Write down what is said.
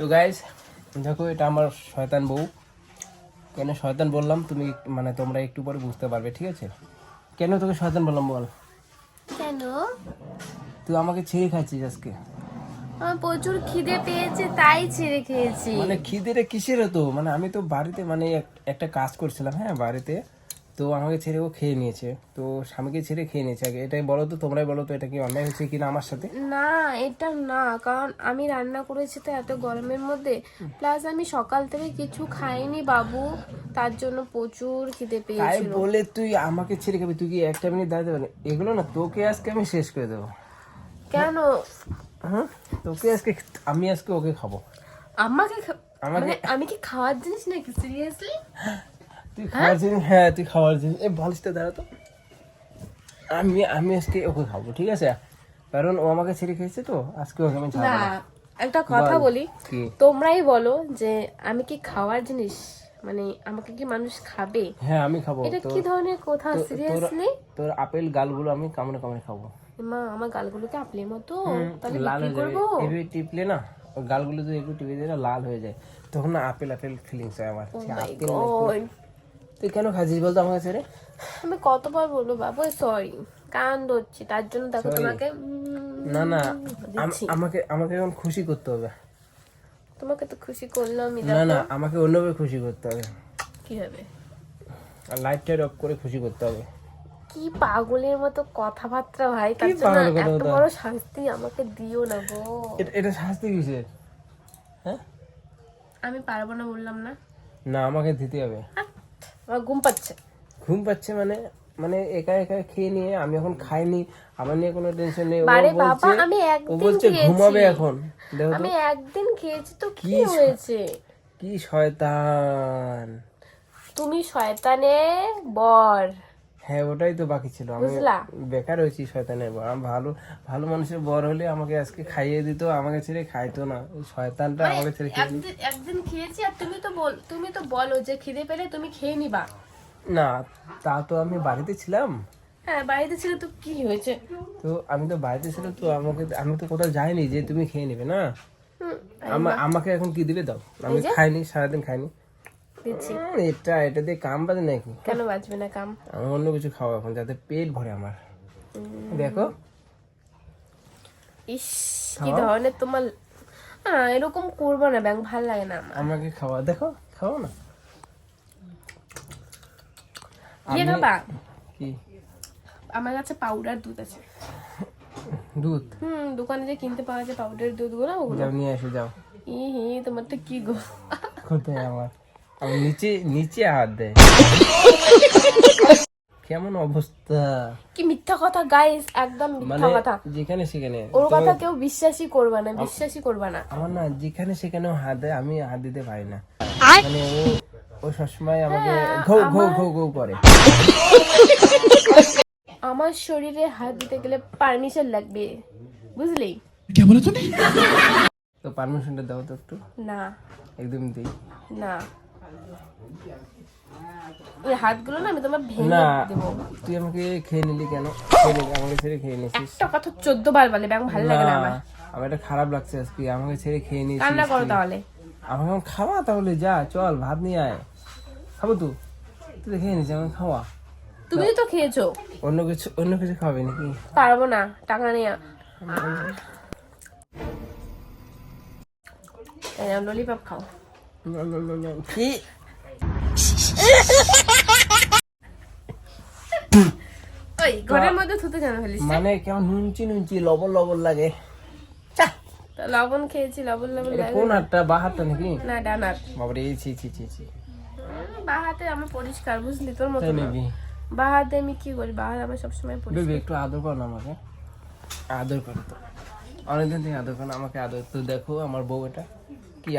তো গাইজ দেখো এটা আমার শয়তান বউ। কেন শয়তান বললাম? তুমি মানে তোমরা একটু পরে বুঝতে পারবে ঠিক আছে? কেন তোকে শয়তান বললাম বল? কেন? তুই আমাকে ছেড়ে খাচ্ছিস আজকে। আমার প্রচুর খিদে পেয়েছে তাই ছেড়ে খেয়েছি। মানে খিদেটা কিসের হতো? মানে আমি তো বাড়িতে মানে এক- একটা কাজ করছিলাম হ্যাঁ বাড়িতে। তো আমাকে ছেড়ে ও খেয়ে নিয়েছে। তো স্বামীকে ছেড়ে খেয়ে নিয়েছে। আগে এটাই বলো তো তোমরাই বলো তো এটা কি অন্যায় হয়েছে কিনা আমার সাথে? না এটা না কারণ আমি রান্না করেছি তো এত গরমের মধ্যে। প্লাস আমি সকাল থেকে কিছু খাইনি বাবু তার জন্য প্রচুর খিদে তাই পেয়েছিল। বলে তুই আমাকে ছেড়ে খাবি তুই কি একটা মিনিট দাঁড়াতে পারবি? এগুলো না তোকে আজকে আমি শেষ করে দেবো। কেন? হ্যাঁ? তোকে আজকে আমি আজকে ওকে খাব। আমাকে আমাকে মানে আমি কি খাওয়ার জিনিস নাকি সিরিয়াসলি তুই খাওয়ার জিনিস হ্যাঁ তুই খাওয়ার জিনিস। এই বালিশটা দাঁড়া তো। আমি আমি আজকে ওকে খাব ঠিক আছে? কারণ ও আমাকে ছেড়ে খেয়েছে তো আজকে ওকে আমি না একটা কথা বলি তোমরাই বলো যে আমি কি খাওয়ার জিনিস মানে আমাকে কি মানুষ খাবে? হ্যাঁ আমি খাব। এটা কি ধরনের কথা? সিরিয়াসলি তোর আপেল গালগুলো আমি কামড়ে কামড়ে খাব। মা আমার গালগুলোকে আপলের মতো? তাহলে লাল হয়ে যাবে। এভাবে টিপলে না গালগুলো যদি একটু টিপে দিলে লাল হয়ে যায়। তখন না আপেল আপেল ফিলিংস হয় আমার। মাই আপেল তুই কেন খাচ্ছিস বলতো আমাকে ছেড়ে? আমি কতবার বলব বাবু সরি কান ধরছি তার জন্য দেখো তোমাকে না না আমাকে আমাকে এখন খুশি করতে হবে। তোমাকে তো খুশি করলাম না না আমাকে অন্যভাবে খুশি করতে হবে। কি হবে? আর লাইট টাইট অফ করে খুশি করতে হবে। কি পাগলের মতো কথাবার্তা ভাই তার জন্য এত বড় শাস্তি আমাকে দিও না গো। এটা- এটা শাস্তি কিসের? হ্যাঁ? আমি পারব না বললাম না। না আমাকে দিতে হবে। আমার ঘুম পাচ্ছে। ঘুম পাচ্ছে মানে মানে একা একা খেয়ে নিয়ে আমি এখন খাইনি আমার নিয়ে কোনো টেনশন নেই আরে বাবা আমি একদিন বলছে ঘুমাবে এখন। আমি একদিন খেয়েছি তো কি কি হয়েছে? কি শয়তান। তুমি শয়তানে বর। হ্যাঁ ওটাই তো বাকি ছিল। আমি বেকার হয়েছি শয়তানের বর আমি ভালো ভালো মানুষের বর হলে আমাকে আজকে খাইয়ে দিত আমাকে ছেড়ে খাইতো না। শয়তানটা আমাকে ছেড়ে খেয়ে একদিন খেয়েছি আর তুমি তো বল তুমি তো বলো যে খিদে পেলে তুমি খেয়ে নিবা। না তা তো আমি বাড়িতে ছিলাম। হ্যাঁ বাড়িতে ছিল তো কি হয়েছে? তো আমি তো বাড়িতে ছিল তো আমাকে আমি তো কোথাও যাইনি যে তুমি খেয়ে নেবে না? আমাকে এখন কি দিবে দাও? আমি খাইনি সারাদিন খাইনি। দিচ্ছি। এটা এটা দিয়ে কাম বাজে নাকি? কেন বাঁচবে না কাম? আমি অন্য কিছু খাওয়া এখন যাতে পেট ভরে আমার। দেখো। ইস কি ধরনের তোমার এরকম করব না ব্যাং ভালো লাগে না আমাকে খাওয়া দেখো খাও না। ইয়ে কি? আমার কাছে পাউডার দুধ আছে। দুধ? হুম দোকানে যে কিনতে পাওয়া যায় পাউডার দুধগুলো ওগুলো নিয়ে আসো যাও। ই হি তোমার তো কি গো? কোথায় আমার? নিচে নিচে হাত দেয়। কেমন অবস্থা? কি মিথ্যা কথা গাইস একদম মানে মিথ্যা কথা। যেখানে সেখানে। ওর কথা কেউ বিশ্বাসই করবে না বিশ্বাসই করবে না। আমার না যেখানে হাত দেয় আমি হাত দিতে পারি না। মানে ও ও সবসময় আমাকে ঘৌ ঘৌ ঘৌ ঘৌ করে। আমার শরীরে হাত দিতে গেলে পারমিশন লাগবে বুঝলি? তো পারমিশনটা দাও তো একটু। না। একদম দিই। না। ওই হাতগুলো না আমি তোমার ভেঙে দেবো। তুই আমাকে খেয়ে নিলি কেন? আমাকে ছেড়ে খেয়ে নিছিস। একটা কথা চোদ্দ বার বলে ব্যাং ভালো লাগে না আমার। আমার এটা খারাপ লাগছে আজকে আমাকে ছেড়ে খেয়ে নিয়েছিস কান্না করো তাহলে। আমাকে এখন খাওয়া তাহলে যা চল ভাত নিয়ে আয়। খাব তো? তুই খেয়ে নিস আমাকে খাওয়া। তুমি তো খেয়েছো। অন্য কিছু অন্য কিছু খাবে নাকি? পারব না টাকা নেই ললিপপ খাও। কি ওই ঘরের মধ্যে থুতে কেন ফেলিস মানে কেমন নুনচি নুনচি লবণ লবণ লাগে লবণ খেয়েছি লবণ লবণ লাগে কোন হাতটা বা হাতটা নাকি না ছি ছি ছি ছি বা হাতে আমার পরিষ্কার বুঝলি তোর মতো নাকি বা হাতে আমি কি করি বা হাতে আমার সবসময় পরিষ্কার বেবি একটু আদর করো আমাকে আদর করো তো অনেকদিন থেকে আদর করো আমাকে আদর তো দেখো আমার বউ এটা কি